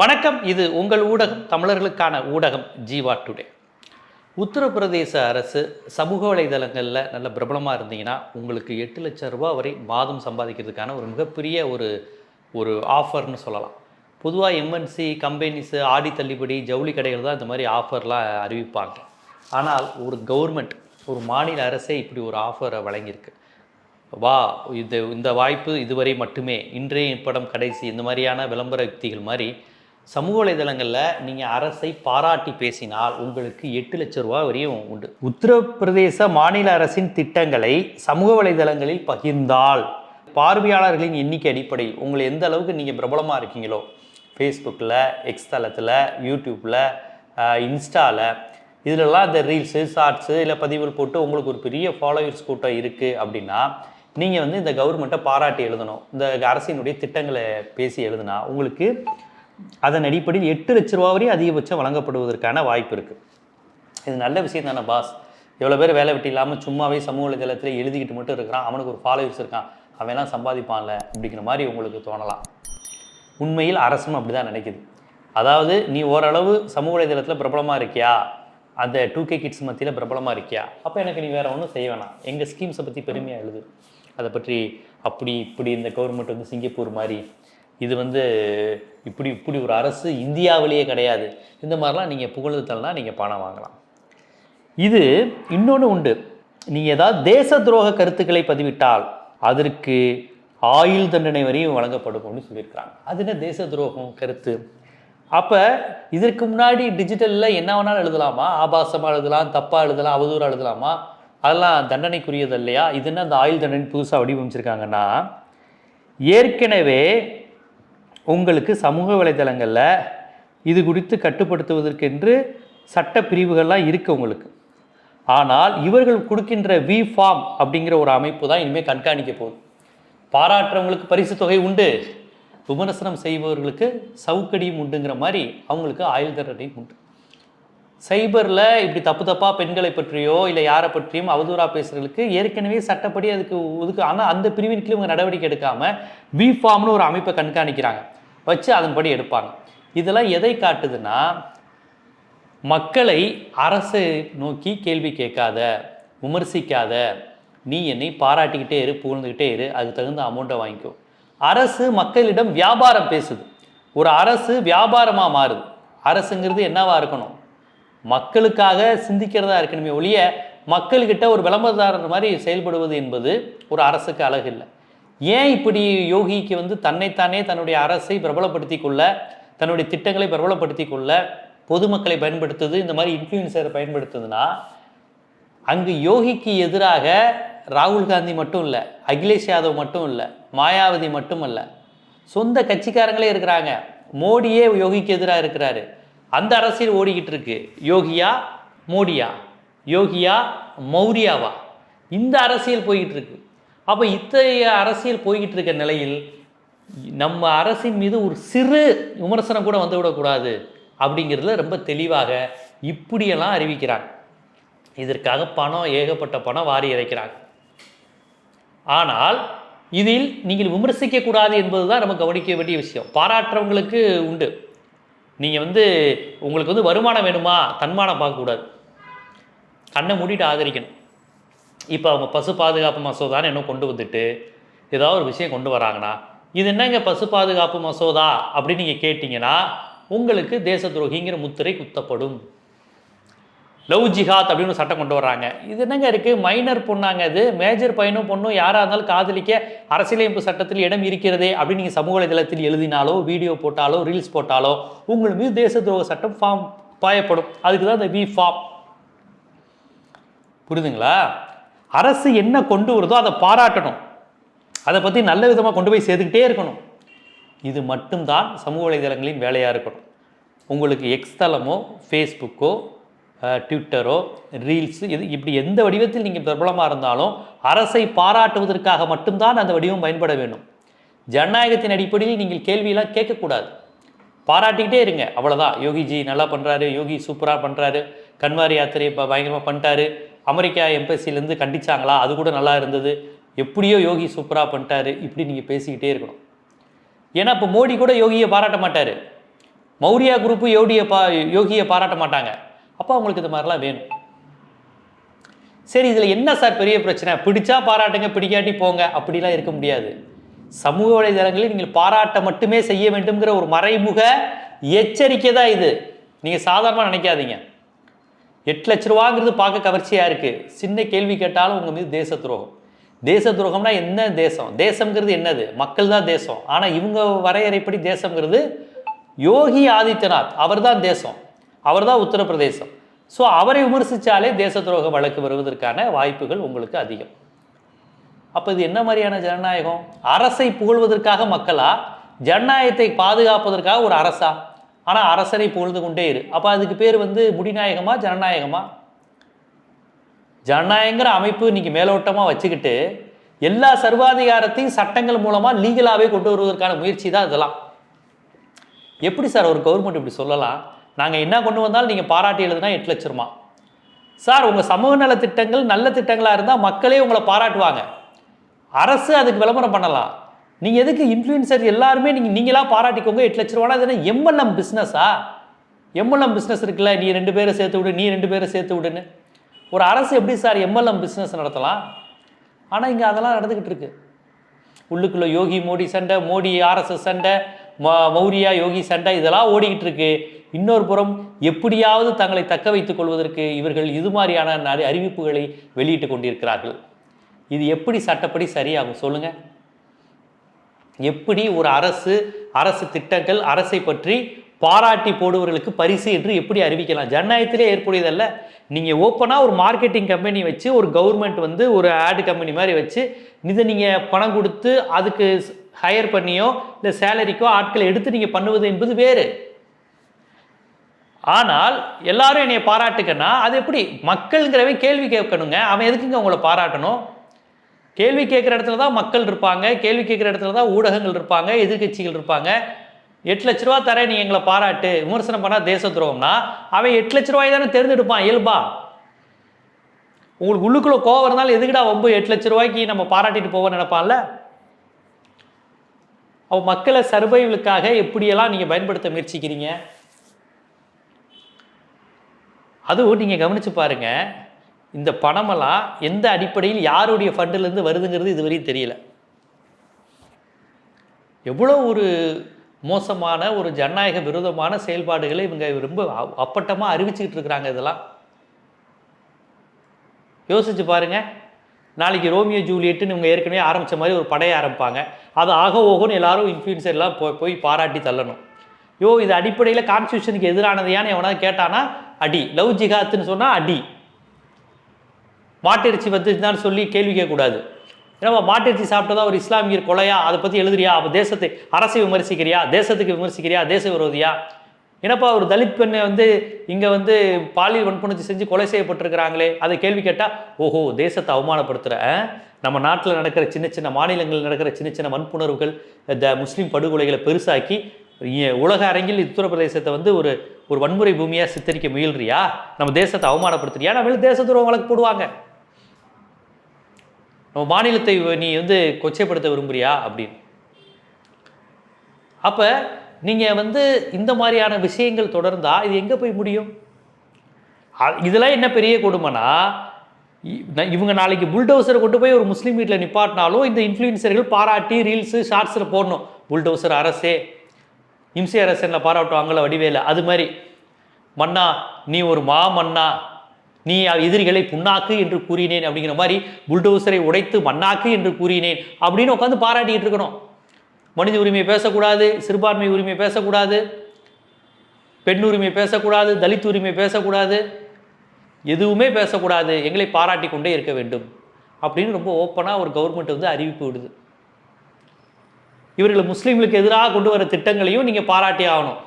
வணக்கம். இது உங்கள் ஊடகம் தமிழர்களுக்கான ஊடகம் ஜீவா டுடே. உத்தரப்பிரதேச அரசு சமூக வலைதளங்களில் நல்ல பிரபலமாக இருந்தீங்கன்னா உங்களுக்கு எட்டு லட்சம் ரூபா வரை மாதம் சம்பாதிக்கிறதுக்கான ஒரு மிகப்பெரிய ஒரு ஒரு ஆஃபர்னு சொல்லலாம். பொதுவாக எம்என்சி கம்பெனிஸு ஆடி தள்ளுபடி ஜவுளி கடைகள் தான் இந்த மாதிரி ஆஃபர்லாம் அறிவிப்பாங்க. ஆனால் ஒரு கவர்மெண்ட் ஒரு மாநில அரசே இப்படி ஒரு ஆஃபரை வழங்கியிருக்கு. வா இது இந்த வாய்ப்பு இதுவரை மட்டுமே. இன்றைய படம் கடைசி இந்த மாதிரியான விளம்பர யுக்திகள் மாதிரி சமூக வலைதளங்களில் நீங்கள் அரசை பாராட்டி பேசினால் உங்களுக்கு எட்டு லட்சம் ரூபா வரையும் உண்டு. உத்தரப்பிரதேச மாநில அரசின் திட்டங்களை சமூக வலைதளங்களில் பகிர்ந்தால் பார்வையாளர்களின் எண்ணிக்கை அடிப்படையில் உங்களை எந்த அளவுக்கு நீங்கள் பிரபலமாக இருக்கீங்களோ ஃபேஸ்புக்கில் எக்ஸ் தளத்தில் யூடியூப்பில் இன்ஸ்டாவில் இதிலெல்லாம் இந்த ரீல்ஸு ஷார்ட்ஸு இல்லை பதிவுகள் போட்டு உங்களுக்கு ஒரு பெரிய ஃபாலோவர்ஸ் கூட்டம் இருக்குது அப்படின்னா நீங்கள் வந்து இந்த கவர்மெண்ட்டை பாராட்டி எழுதணும். இந்த அரசினுடைய திட்டங்களை பேசி எழுதுனா உங்களுக்கு அதன் அடிப்படையில் எட்டு லட்ச ரூபா வரையும் அதிகபட்சம் வழங்கப்படுவதற்கான வாய்ப்பு இருக்குது இது நல்ல விஷயம் தானே பாஸ் எவ்வளோ பேர் வேலை வெட்டி இல்லாமல் சும்மாவே சமூக வலைதளத்தில் எழுதிக்கிட்டு மட்டும் இருக்கிறான். அவனுக்கு ஒரு ஃபாலோவர்ஸ் இருக்கான். அவன்லாம் சம்பாதிப்பான்ல அப்படிங்கிற மாதிரி உங்களுக்கு தோணலாம். உண்மையில் அரசும் அப்படி தான் நினைக்குது. அதாவது நீ ஓரளவு சமூக வலைதளத்தில் பிரபலமாக இருக்கியா? அந்த டூ கே கிட்ஸ் மத்தியில் பிரபலமாக இருக்கியா? அப்போ எனக்கு நீ வேறு ஒன்றும் செய்ய வேணாம். எங்கள் ஸ்கீம்ஸை பற்றி பெருமையாக எழுது. அதை பற்றி அப்படி இப்படி இந்த கவர்மெண்ட் வந்து சிங்கப்பூர் மாதிரி இது வந்து இப்படி இப்படி ஒரு அரசு இந்தியாவிலேயே கிடையாது. இந்த மாதிரிலாம் நீங்கள் புகழ்தல்னா நீங்கள் பணம் வாங்கலாம். இது இன்னொன்று உண்டு. நீங்கள் ஏதாவது தேச துரோக கருத்துக்களை பதிவிட்டால் அதற்கு ஆயுள் தண்டனை வரையும் வழங்கப்படும் அப்படின்னு சொல்லியிருக்கிறாங்க. அது என்ன தேச துரோகம் கருத்து? அப்போ இதற்கு முன்னாடி டிஜிட்டலில் என்ன வேணாலும் எழுதலாமா? ஆபாசமாக எழுதலாம் தப்பாக எழுதலாம் அவதூறாக எழுதலாமா? அதெல்லாம் தண்டனைக்குரியது இல்லையா? இது என்ன அந்த ஆயுள் தண்டனை புதுசாக வடிவமைச்சிருக்காங்கன்னா ஏற்கனவே உங்களுக்கு சமூக வலைதளங்களில் இது குறித்து கட்டுப்படுத்துவதற்கென்று சட்ட பிரிவுகள்லாம் இருக்குது உங்களுக்கு. ஆனால் இவர்கள் கொடுக்கின்ற வி ஃபார்ம் அப்படிங்கிற ஒரு அமைப்பு தான் இனிமேல் கண்காணிக்க போகுது. பாராட்டுறவங்களுக்கு பரிசு தொகை உண்டு. விமர்சனம் செய்பவர்களுக்கு சவுக்கடியும் உண்டுங்கிற மாதிரி அவங்களுக்கு ஆயுள் தண்டனையும் உண்டு. சைபரில் இப்படி தப்பு தப்பாக பெண்களை பற்றியோ இல்லை யாரை பற்றியும் அவதூறாக பேசுகிறதுக்கு ஏற்கனவே சட்டப்படி அதுக்கு ஒதுக்கு ஆனால் அந்த பிரிவின் கீழ் இவங்க நடவடிக்கை எடுக்காமல் பி ஃபார்ம்னு ஒரு அமைப்பை கண்காணிக்கிறாங்க. வச்சு அதன்படி எடுப்பாங்க. இதெல்லாம் எதை காட்டுதுன்னா மக்களை அரசை நோக்கி கேள்வி கேட்காத விமர்சிக்காத நீ என்னை பாராட்டிக்கிட்டே இரு புகழ்ந்துக்கிட்டே இரு அதுக்கு தகுந்த அமௌண்ட்டை வாங்கிக்கோ. அரசு மக்களிடம் வியாபாரம் பேசுது. ஒரு அரசு வியாபாரமாக மாறுது. அரசுங்கிறது என்னவாக இருக்கணும்? மக்களுக்காக சிந்திக்கிறதா இருக்கணுமே ஒழிய மக்கள்கிட்ட ஒரு விளம்பரதாரர் மாதிரி செயல்படுவது என்பது ஒரு அரசுக்கு அழகு இல்லை. ஏன் இப்படி யோகிக்கு வந்து தன்னைத்தானே தன்னுடைய அரசை பிரபலப்படுத்தி கொள்ள தன்னுடைய திட்டங்களை பிரபலப்படுத்தி கொள்ள பொதுமக்களை பயன்படுத்துது இந்த மாதிரி இன்ஃப்ளூயன்சரை பயன்படுத்துதுன்னா அங்கு யோகிக்கு எதிராக ராகுல் காந்தி மட்டும் இல்லை அகிலேஷ் யாதவ் மட்டும் இல்லை மாயாவதி மட்டும் இல்லை சொந்த கட்சிக்காரங்களே இருக்கிறாங்க. மோடியே யோகிக்கு எதிராக இருக்கிறாரு. அந்த அரசியல் ஓடிக்கிட்டு இருக்கு. யோகியா மோடியா? யோகியா மௌரியாவா? இந்த அரசியல் போய்கிட்டு இருக்கு. அப்போ இத்தகைய அரசியல் போய்கிட்டு இருக்க நிலையில் நம்ம அரசின் மீது ஒரு சிறு விமர்சனம் கூட வந்து விடக்கூடாது அப்படிங்கிறதுல ரொம்ப தெளிவாக இப்படியெல்லாம் அறிவிக்கிறாங்க. இதற்காக பணம் ஏகப்பட்ட பணம் வாரி இறைக்கிறாங்க. ஆனால் இதில் நீங்கள் விமர்சிக்கக்கூடாது என்பது தான் நம்ம கவனிக்க வேண்டிய விஷயம். பாராட்டுறவங்களுக்கு உண்டு. நீங்கள் வந்து உங்களுக்கு வந்து வருமானம் வேணுமா? தன்மானம் பார்க்கக்கூடாது. கண்ணை மூடிட்டு ஆதரிக்கணும். இப்போ அவங்க பசு பாதுகாப்பு மசோதான்னு இன்னும் கொண்டு வந்துட்டு ஏதாவது ஒரு விஷயம் கொண்டு வராங்கன்னா இது என்னங்க பசு பாதுகாப்பு மசோதா அப்படின்னு நீங்கள் கேட்டிங்கன்னா உங்களுக்கு தேச துரோகிங்கிற முத்திரை குத்தப்படும். லவ் ஜிஹாத் அப்படின்னு சட்டம் கொண்டு வர்றாங்க. இது என்னங்க இருக்குது மைனர் பொண்ணாங்க இது. மேஜர் பையனும் பொண்ணும் யாராக இருந்தாலும் காதலிக்க அரசியலமைப்பு சட்டத்தில் இடம் இருக்கிறதே அப்படின்னு நீங்கள் சமூக வலைதளத்தில் எழுதினாலோ வீடியோ போட்டாலோ ரீல்ஸ் போட்டாலோ உங்கள் மீது தேச துரோக சட்டம் ஃபார்ம் பாயப்படும். அதுக்கு தான் இந்த வி ஃபார்ம் புரியுதுங்களா அரசு என்ன கொண்டு வருதோ அதை பாராட்டணும். அதை பற்றி நல்ல விதமாக கொண்டு போய் சேர்த்துக்கிட்டே இருக்கணும். இது மட்டும்தான் சமூக வலைதளங்களின் வேலையாக இருக்கணும். உங்களுக்கு எக்ஸ் தளமோ ஃபேஸ்புக்கோ ட்விட்டரோ ரீல்ஸு இது இப்படி எந்த வடிவத்தில் நீங்கள் பிரபலமாக இருந்தாலும் அரசை பாராட்டுவதற்காக மட்டும்தான் அந்த வடிவம் பயன்பட வேண்டும். ஜனநாயகத்தின் அடிப்படையில் நீங்கள் கேள்வியெல்லாம் கேட்கக்கூடாது. பாராட்டிக்கிட்டே இருங்க அவ்வளோதான் யோகிஜி நல்லா பண்ணுறாரு யோகி சூப்பராக பண்ணுறாரு கன்வாரி யாத்திரை இப்போ பயங்கரமாக பண்ணிட்டாரு அமெரிக்கா எம்பசிலேருந்து கண்டிச்சாங்களா அது கூட நல்லா இருந்தது எப்படியோ யோகி சூப்பராக பண்ணிட்டாரு இப்படி நீங்கள் பேசிக்கிட்டே இருக்கணும். ஏன்னா இப்போ மோடி கூட யோகியை பாராட்ட மாட்டார். மௌரியா குரூப்பு யோடியை பா யோகியை பாராட்ட மாட்டாங்க. அப்போ அவங்களுக்கு இது மாதிரிலாம் வேணும். சரி இதில் என்ன சார் பெரிய பிரச்சனை? பிடிச்சா பாராட்டுங்க பிடிக்காட்டி போங்க. அப்படிலாம் இருக்க முடியாது. சமூக வலைதளங்களில் நீங்கள் பாராட்ட மட்டுமே செய்ய வேண்டும்ங்கிற ஒரு மறைமுக எச்சரிக்கை தான் இது. நீங்கள் சாதாரணமாக நினைக்காதீங்க. எட்டு லட்ச ரூபாங்கிறது பார்க்க கவர்ச்சியாக இருக்குது சின்ன கேள்வி கேட்டாலும் உங்கள் மீது தேச துரோகம். தேச துரோகம்னா என்ன தேசம்? தேசம்ங்கிறது என்னது? மக்கள் தான் தேசம். ஆனால் இவங்க வரையறைப்படி தேசம்ங்கிறது யோகி ஆதித்யநாத். அவர்தான் தேசம். அவர்தான் உத்தரப்பிரதேசம். ஸோ அவரை விமர்சித்தாலே தேச துரோக வழக்கு வருவதற்கான வாய்ப்புகள் உங்களுக்கு அதிகம். அப்போ இது என்ன மாதிரியான ஜனநாயகம்? அரசை புகழ்வதற்காக மக்களா? ஜனநாயகத்தை பாதுகாப்பதற்காக ஒரு அரசா? ஆனால் அரசனை புகழ்ந்து கொண்டே இரு. அப்போ அதுக்கு பேர் வந்து முடிநாயகமா ஜனநாயகமா? ஜனநாயகங்கிற அமைப்பு இன்னைக்கு மேலோட்டமாக வச்சுக்கிட்டு எல்லா சர்வாதிகாரத்தையும் சட்டங்கள் மூலமாக லீகலாகவே கொண்டு வருவதற்கான முயற்சி தான் இதெல்லாம். எப்படி சார் ஒரு கவர்மெண்ட் இப்படி சொல்லலாம்? நாங்கள் என்ன கொண்டு வந்தாலும் நீங்கள் பாராட்டி எழுதுனா எட்டு லட்சமா சார் உங்கள் சமூக நல திட்டங்கள் நல்ல திட்டங்களாக இருந்தால் மக்களே உங்களை பாராட்டுவாங்க. அரசு அதுக்கு விளம்பரம் பண்ணலாம். நீங்கள் எதுக்கு இன்ஃப்ளூயன்சர் எல்லாருமே நீங்கள் நீங்களாக பாராட்டிக்கோங்க எட்டு லட்ச ரூபானா அது எம்எல்எம் பிஸ்னஸா எம்எல்எம் பிஸ்னஸ் இருக்குல்ல நீ ரெண்டு பேரை சேர்த்து விடு நீ ரெண்டு பேரை சேர்த்து விடுன்னு. ஒரு அரசு எப்படி சார் எம்எல்எம் பிஸ்னஸ் நடத்தலாம்? ஆனால் இங்கே அதெல்லாம் நடந்துக்கிட்டு இருக்கு. உள்ளுக்குள்ளே யோகி மோடி சண்டை மோடி ஆர்எஸ்எஸ் சண்டை மௌரியா யோகி சண்டை இதெல்லாம் ஓடிக்கிட்டு இருக்கு. இன்னொரு புறம் எப்படியாவது தங்களை தக்க வைத்துக் கொள்வதற்கு இவர்கள் இது மாதிரியான நிறைய அறிவிப்புகளை வெளியிட்டு கொண்டிருக்கிறார்கள். இது எப்படி சட்டப்படி சரியாகும் சொல்லுங்க. எப்படி ஒரு அரசு அரசு திட்டங்கள் அரசை பற்றி பாராட்டி போடுவர்களுக்கு பரிசு என்று எப்படி அறிவிக்கலாம்? ஜனநாயகத்திலே ஏற்புடையதல்ல. நீங்கள் ஓப்பனாக ஒரு மார்க்கெட்டிங் கம்பெனி வச்சு ஒரு கவர்மெண்ட் வந்து ஒரு ஆடு கம்பெனி மாதிரி வச்சு இதை நீங்கள் பணம் கொடுத்து அதுக்கு ஹையர் பண்ணியோ இல்லை சேலரிக்கோ ஆட்களை எடுத்து நீங்கள் பண்ணுவது என்பது வேறு. ஆனால் எல்லாரும் என்னை பாராட்டுக்கன்னா அது எப்படி? மக்கள்ங்கிறவன் கேள்வி கேட்கணுங்க. அவன் எதுக்குங்க உங்களை பாராட்டணும்? கேள்வி கேட்குற இடத்துல தான் மக்கள் இருப்பாங்க. கேள்வி கேட்குற இடத்துல தான் ஊடகங்கள் இருப்பாங்க. எதிர்க்கட்சிகள் இருப்பாங்க. எட்டு லட்ச ரூபா தரேன் நீ எங்களை பாராட்டு. விமர்சனம் பண்ணால் தேச துரோகம்னா அவன் எட்டு லட்ச ரூபாய் தானே தேர்ந்தெடுப்பான் இயல்பா? உங்களுக்கு உள்ளுக்குள்ளே கோவம் இருந்தாலும் எதுக்குடா ரொம்ப எட்டு லட்ச ரூபாய்க்கு நம்ம பாராட்டிட்டு போவோம்னு நினைப்பான்ல? அப்போ மக்களை சர்வைவலுக்காக எப்படியெல்லாம் நீங்கள் பயன்படுத்த முயற்சிக்கிறீங்க? அதுவும் நீங்கள் கவனித்து பாருங்கள் இந்த பணமெல்லாம் எந்த அடிப்படையில் யாருடைய ஃபண்டிலேருந்து வருதுங்கிறது இதுவரையும் தெரியல. எவ்வளோ ஒரு மோசமான ஒரு ஜனநாயக விரோதமான செயல்பாடுகளை இவங்க ரொம்ப அப்பட்டமாக அறிவிச்சுக்கிட்டு இருக்கிறாங்க இதெல்லாம். யோசிச்சு பாருங்கள் நாளைக்கு ரோமியோ ஜூலியட்டுன்னு இவங்க ஏற்கனவே ஆரம்பிச்ச மாதிரி ஒரு படையை ஆரம்பிப்பாங்க. அது ஆக ஓகோன்னு எல்லாரும் இன்ஃப்ளூயன்சர்லாம் போய் போய் பாராட்டி தள்ளணும். யோ இது அடிப்படையில் கான்ஸ்டியூஷனுக்கு எதிரானதையான்னு எவனாவது கேட்டானா அடி. லவ் ஜிகாத்துன்னு சொன்னால் அடி. மாட்டிறைச்சி வந்துச்சுதான் சொல்லி கேள்வி கேட்கக்கூடாது. ஏன்னா மாட்டிறைச்சி சாப்பிட்டதா ஒரு இஸ்லாமியர் கொலையா? அதை பற்றி எழுதுறியா? அப்போ தேசத்தை அரசை விமர்சிக்கிறியா? தேசத்துக்கு விமர்சிக்கிறியா? தேச விரோதியா? என்னப்பா ஒரு தலித் பெண்ணை வந்து இங்கே வந்து பாலியல் வன்புணர்ச்சி செஞ்சு கொலை செய்யப்பட்டிருக்கிறாங்களே? அதை கேள்வி கேட்டால் ஓஹோ தேசத்தை அவமானப்படுத்துகிற நம்ம நாட்டில் நடக்கிற சின்ன சின்ன மாநிலங்களில் நடக்கிற சின்ன சின்ன வன்புணர்வுகள் இந்த முஸ்லீம் படுகொலைகளை பெருசாக்கி உலக அரங்கில் உத்தரப்பிரதேசத்தை வந்து ஒரு ஒரு வன்முறை பூமியாக சித்தரிக்க முயல்றியா? நம்ம தேசத்தை அவமானப்படுத்துறியா? நம்ம தேச துரோகம் வழக்கு போடுவாங்க. நம்ம மாநிலத்தை நீ வந்து கொச்சைப்படுத்த விரும்புறியா? அப்படின்னு. அப்போ நீங்கள் வந்து இந்த மாதிரியான விஷயங்கள் தொடர்ந்தால் இது எங்கே போய் முடியும்? இதெல்லாம் என்ன பெரிய கொடுமைனா இ- இவங்க நாளைக்கு புல்டோசரை கொண்டு போய் ஒரு முஸ்லீம் வீட்டில் நிப்பாட்டினாலும் இந்த இன்ஃப்ளூயன்சர்கள் பாராட்டி ரீல்ஸு ஷார்ட்ஸில் போடணும். புல்டோசர் அரசே இம்சி அரசனில் பாராட்டுவாங்கள வடிவேல அது மாதிரி. மன்னா நீ ஒரு மா மன்னா நீ எதிரிகளை புண்ணாக்கு என்று கூறினேன் அப்படிங்கிற மாதிரி புல்டோசரை உடைத்து மண்ணாக்கு என்று கூறினேன் அப்படின்னு உட்காந்து பாராட்டிக்கிட்டு இருக்கணும். மனித உரிமை பேசக்கூடாது சிறுபான்மை உரிமை பேசக்கூடாது பெண் உரிமை பேசக்கூடாது தலித் உரிமை பேசக்கூடாது எதுவுமே பேசக்கூடாது எங்களை பாராட்டி கொண்டே இருக்க வேண்டும் அப்படின்னு ரொம்ப ஓப்பனாக ஒரு கவர்மெண்ட் வந்து அறிவிப்பு விடுது. இவர்கள் முஸ்லீம்களுக்கு எதிராக கொண்டு வர திட்டங்களையும் நீங்கள் பாராட்டி ஆகணும்.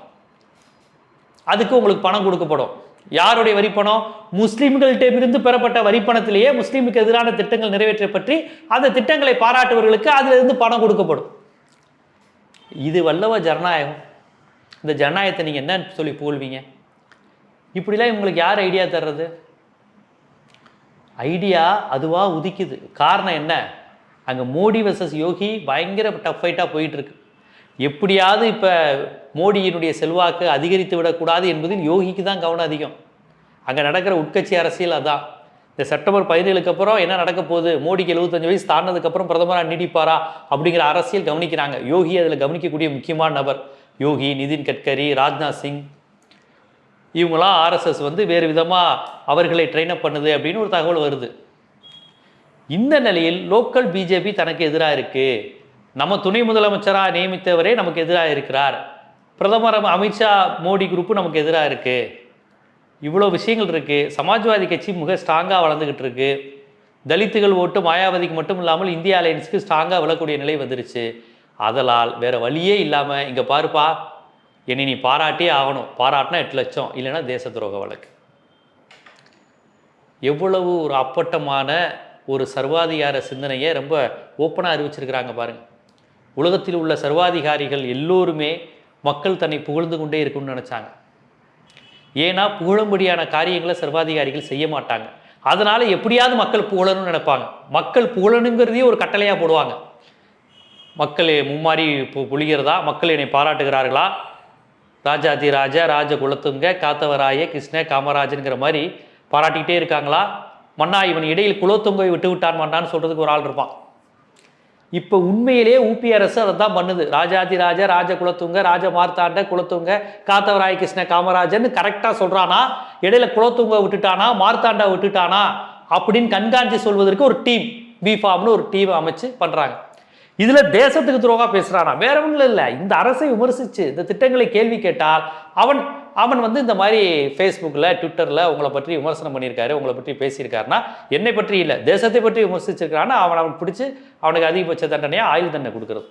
அதுக்கு உங்களுக்கு பணம் கொடுக்கப்படும். யாருடைய வரிப்பணம்? முஸ்லீம்கள்கிட்டமிருந்து பெறப்பட்ட வரிப்பணத்திலேயே முஸ்லீமுக்கு எதிரான திட்டங்கள் நிறைவேற்ற பற்றி அந்த திட்டங்களை பாராட்டுவர்களுக்கு அதிலிருந்து பணம் கொடுக்கப்படும். இது வல்லவா ஜனநாயகம். இந்த ஜனநாயகத்தை நீங்கள் என்ன சொல்லி போல்வீங்க இப்படிலாம் இவங்களுக்கு யார் ஐடியா தர்றது? ஐடியா அதுவாக உதிக்குது. காரணம் என்ன? அங்கே மோடி வர்சஸ் யோகி பயங்கர டஃப் ஃபைட்டாக போயிட்டுருக்கு. எப்படியாவது இப்போ மோடியினுடைய செல்வாக்கு அதிகரித்து விடக்கூடாது என்பதில் யோகிக்கு தான் கவனம் அதிகம். அங்கே நடக்கிற உட்கட்சி அரசியல் அதான். இந்த செப்டம்பர் பதினேழுக்கு அப்புறம் என்ன நடக்க போகுது? மோடிக்கு எழுபத்தஞ்சு வயசு தாண்டினதுக்கப்புறம் பிரதமராக நீடிப்பாரா? அப்படிங்கிற அரசியல் கவனிக்கிறாங்க. யோகி அதில் கவனிக்கக்கூடிய முக்கியமான நபர். யோகி நிதின் கட்கரி ராஜ்நாத் சிங். இவங்களாம் ஆர்எஸ்எஸ் வந்து வேறு விதமாக அவர்களை ட்ரெயின் அப் பண்ணுது அப்படின்னு ஒரு தகவல் வருது. இந்த நிலையில் லோக்கல் பிஜேபி தனக்கு எதிராக இருக்குது நம்ம துணை முதலமைச்சராக நியமித்தவரே நமக்கு எதிராக இருக்கிறார். பிரதமர் அமித்ஷா மோடி குரூப்பு நமக்கு எதிராக இருக்குது இவ்வளோ விஷயங்கள் இருக்குது சமாஜ்வாதி கட்சி மிக ஸ்ட்ராங்காக வளர்ந்துக்கிட்டு இருக்கு. தலித்துகள் ஓட்டு மாயாவதிக்கு மட்டும் இல்லாமல் இந்திய அலையன்ஸுக்கு ஸ்ட்ராங்காக விழக்கூடிய நிலை வந்துருச்சு. அதனால் வேறு வழியே இல்லாமல் இங்கே பாருப்பா என்னை நீ பாராட்டியே ஆகணும். பாராட்டினா எட்டு லட்சம் இல்லைன்னா தேச துரோக வழக்கு. எவ்வளவு ஒரு அப்பட்டமான ஒரு சர்வாதிகார சிந்தனையை ரொம்ப ஓப்பனாக அறிவிச்சிருக்கிறாங்க பாருங்கள் உலகத்தில் உள்ள சர்வாதிகாரிகள் எல்லோருமே மக்கள் தன்னை புகழ்ந்து கொண்டே இருக்கும்னு நினச்சாங்க. ஏன்னா புகழும்படியான காரியங்களை சர்வாதிகாரிகள் செய்ய மாட்டாங்க. அதனால எப்படியாவது மக்கள் புகழணும்னு நினைப்பாங்க. மக்கள் புகழணுங்கிறதையே ஒரு கட்டளையாக போடுவாங்க. மக்கள் மும்மாறி பு- மக்கள் என்னை பாராட்டுகிறார்களா? ராஜாதி ராஜா ராஜ குலத்துங்க காத்தவராய கிருஷ்ண காமராஜனுங்கிற மாதிரி பாராட்டிக்கிட்டே இருக்காங்களா? மன்னா இவன் இடையில் குலத்துங்கை விட்டு விட்டான் மன்னான்னு சொல்றதுக்கு ஒரு ஆள் இருப்பான். இப்போ உண்மையிலேயே ஊபி அரசு அதை தான் பண்ணுது. ராஜாதி ராஜா ராஜ குலத்துங்க ராஜ மார்த்தாண்ட குலத்துங்க காத்தவராய கிருஷ்ண காமராஜன் கரெக்டாக சொல்கிறானா இடையில குலத்துங்க விட்டுட்டானா மார்த்தாண்டா விட்டுட்டானா அப்படின்னு கண்காணிச்சு சொல்வதற்கு ஒரு டீம் பிஃபார்ம்னு ஒரு டீம் அமைச்சு பண்ணுறாங்க இதில் தேசத்துக்கு துரோகா பேசுகிறானா வேற ஒன்றும் இல்லை. இந்த அரசை விமர்சிச்சு இந்த திட்டங்களை கேள்வி கேட்டால் அவன் அவன் வந்து இந்த மாதிரி ஃபேஸ்புக்கில் ட்விட்டரில் உங்களை பற்றி விமர்சனம் பண்ணியிருக்காரு உங்களை பற்றி பேசியிருக்காருன்னா என்னை பற்றி இல்லை தேசத்தை பற்றி விமர்சிச்சிருக்கான்னா அவன் அவன் பிடிச்சி அவனுக்கு அதிகபட்ச தண்டனையாக ஆயுள் தண்டனை கொடுக்குறது.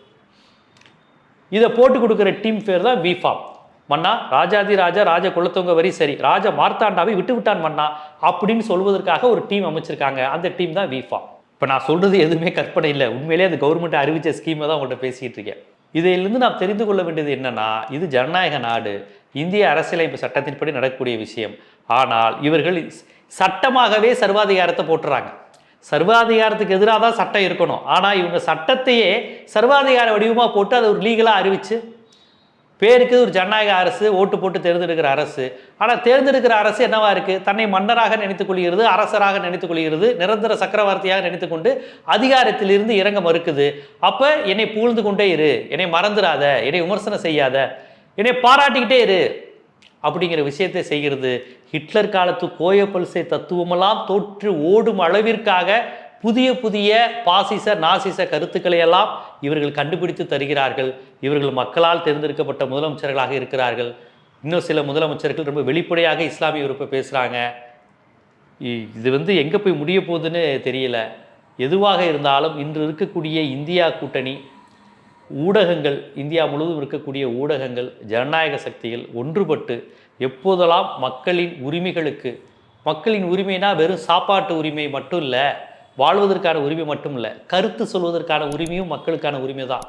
இதை போட்டு கொடுக்குற டீம் பேர் தான் பிஃபார்ம் மன்னா ராஜாதி ராஜா ராஜ குலத்தவங்க வரி சரி ராஜா மார்த்தாண்டாவை விட்டு விட்டான் மன்னா அப்படின்னு சொல்வதற்காக ஒரு டீம் அமைச்சிருக்காங்க. அந்த டீம் தான் விஃபார்ம் இப்போ நான் சொல்கிறது எதுவுமே கற்பனை இல்லை. உண்மையிலே அது கவர்மெண்ட் அறிவித்த ஸ்கீமை தான் உங்கள்கிட்ட பேசிகிட்டு இருக்கேன். இதிலிருந்து நாம் தெரிந்து கொள்ள வேண்டியது என்னன்னா இது ஜனநாயக நாடு. இந்திய அரசியலமைப்பு சட்டத்தின்படி நடக்கக்கூடிய விஷயம். ஆனால் இவர்கள் சட்டமாகவே சர்வாதிகாரத்தை போட்டுறாங்க சர்வாதிகாரத்துக்கு எதிராக தான் சட்டம் இருக்கணும். ஆனால் இவங்க சட்டத்தையே சர்வாதிகார வடிவமாக போட்டு அதை ஒரு லீகலாக அறிவிச்சு பேருக்கு ஒரு ஜனநாயக அரசு ஓட்டு போட்டு தேர்ந்தெடுக்கிற அரசு. ஆனால் தேர்ந்தெடுக்கிற அரசு என்னவா இருக்குது தன்னை மன்னராக நினைத்துக் கொள்கிறது அரசராக நினைத்துக் கொள்கிறது நிரந்தர சக்கரவர்த்தியாக நினைத்துக்கொண்டு அதிகாரத்திலிருந்து இறங்க மறுக்குது. அப்போ என்னை பூழ்ந்து கொண்டே இரு. என்னை மறந்துடாத என்னை விமர்சனம் செய்யாத. என்னை பாராட்டிக்கிட்டே இரு. அப்படிங்கிற விஷயத்தை செய்கிறது ஹிட்லர் காலத்து கோயப்பல்சை தத்துவமெல்லாம் தோற்று ஓடும் அளவிற்காக புதிய புதிய பாசிச நாசிச கருத்துக்களை எல்லாம் இவர்கள் கண்டுபிடித்து தருகிறார்கள். இவர்கள் மக்களால் தேர்ந்தெடுக்கப்பட்ட முதலமைச்சர்களாக இருக்கிறார்கள். இன்னும் சில முதலமைச்சர்கள் ரொம்ப வெளிப்படையாக இஸ்லாமிய உறுப்பை பேசுகிறாங்க இது வந்து எங்கே போய் முடிய போகுதுன்னு தெரியல. எதுவாக இருந்தாலும் இன்று இருக்கக்கூடிய இந்தியா கூட்டணி ஊடகங்கள் இந்தியா முழுவதும் இருக்கக்கூடிய ஊடகங்கள் ஜனநாயக சக்திகள் ஒன்றுபட்டு எப்போதெல்லாம் மக்களின் உரிமைகளுக்கு மக்களின் உரிமைனா வெறும் சாப்பாட்டு உரிமை மட்டும் இல்லை வாழ்வதற்கான உரிமை மட்டும் இல்லை கருத்து சொல்வதற்கான உரிமையும் மக்களுக்கான உரிமை தான்.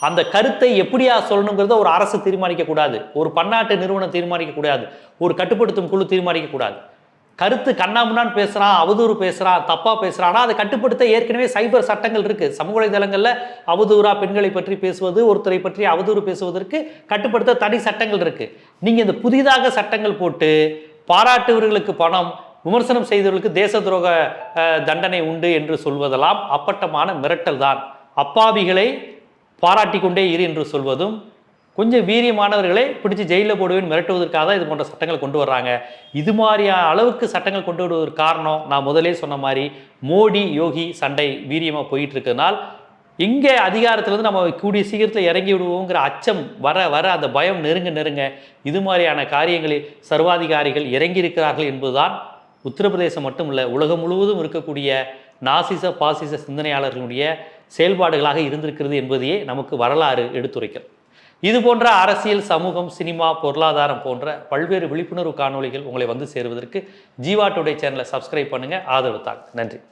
அந்த கருத்தை எப்படியா சொல்லணுங்கிறத ஒரு அரசு தீர்மானிக்கக்கூடாது ஒரு பன்னாட்டு நிறுவனம் தீர்மானிக்கக்கூடாது ஒரு கட்டுப்படுத்தும் குழு தீர்மானிக்கக்கூடாது கருத்து கண்ணாமுன்னான்னு பேசுகிறான் அவதூறு பேசுகிறான் தப்பாக பேசுகிறான்னா அதை கட்டுப்படுத்த ஏற்கனவே சைபர் சட்டங்கள் இருக்குது சமூக வலைதளங்களில் அவதூறா பெண்களை பற்றி பேசுவது ஒருத்தரை பற்றி அவதூறு பேசுவதற்கு கட்டுப்படுத்த தனி சட்டங்கள் இருக்குது நீங்கள் இந்த புதிதாக சட்டங்கள் போட்டு பாராட்டுவர்களுக்கு பணம் விமர்சனம் செய்தவர்களுக்கு தேச துரோக தண்டனை உண்டு என்று சொல்வதெல்லாம் அப்பட்டமான மிரட்டல் தான். அப்பாவிகளை பாராட்டிக் கொண்டே இரு என்று சொல்வதும் கொஞ்சம் வீரியமானவர்களை பிடிச்சு ஜெயிலில் போடுவேன் மிரட்டுவதற்காக தான் இது போன்ற சட்டங்கள் கொண்டு வர்றாங்க. இது மாதிரியான அளவுக்கு சட்டங்கள் கொண்டு வருவதற்கு காரணம் நான் முதலே சொன்ன மாதிரி மோடி யோகி சண்டை வீரியமாக போயிட்டு இருக்கனால் இங்கே அதிகாரத்திலிருந்து நம்ம கூடிய சீக்கிரத்தில் இறங்கி விடுவோங்கிற அச்சம் வர வர அந்த பயம் நெருங்க நெருங்க இது மாதிரியான காரியங்களில் சர்வாதிகாரிகள் இறங்கி இருக்கிறார்கள் என்பதுதான் உத்தரப்பிரதேசம் மட்டும் இல்லை உலகம் முழுவதும் இருக்கக்கூடிய நாசிச பாசிச சிந்தனையாளர்களுடைய செயல்பாடுகளாக இருந்திருக்கிறது என்பதையே நமக்கு வரலாறு எடுத்துரைக்கிறது. இது போன்ற அரசியல் சமூகம் சினிமா பொருளாதாரம் போன்ற பல்வேறு விழிப்புணர்வு காணொளிகள் உங்களை வந்து சேருவதற்கு ஜீவா டுடே சேனலை சப்ஸ்கிரைப் பண்ணுங்கள் ஆதரவு தாங்க. நன்றி.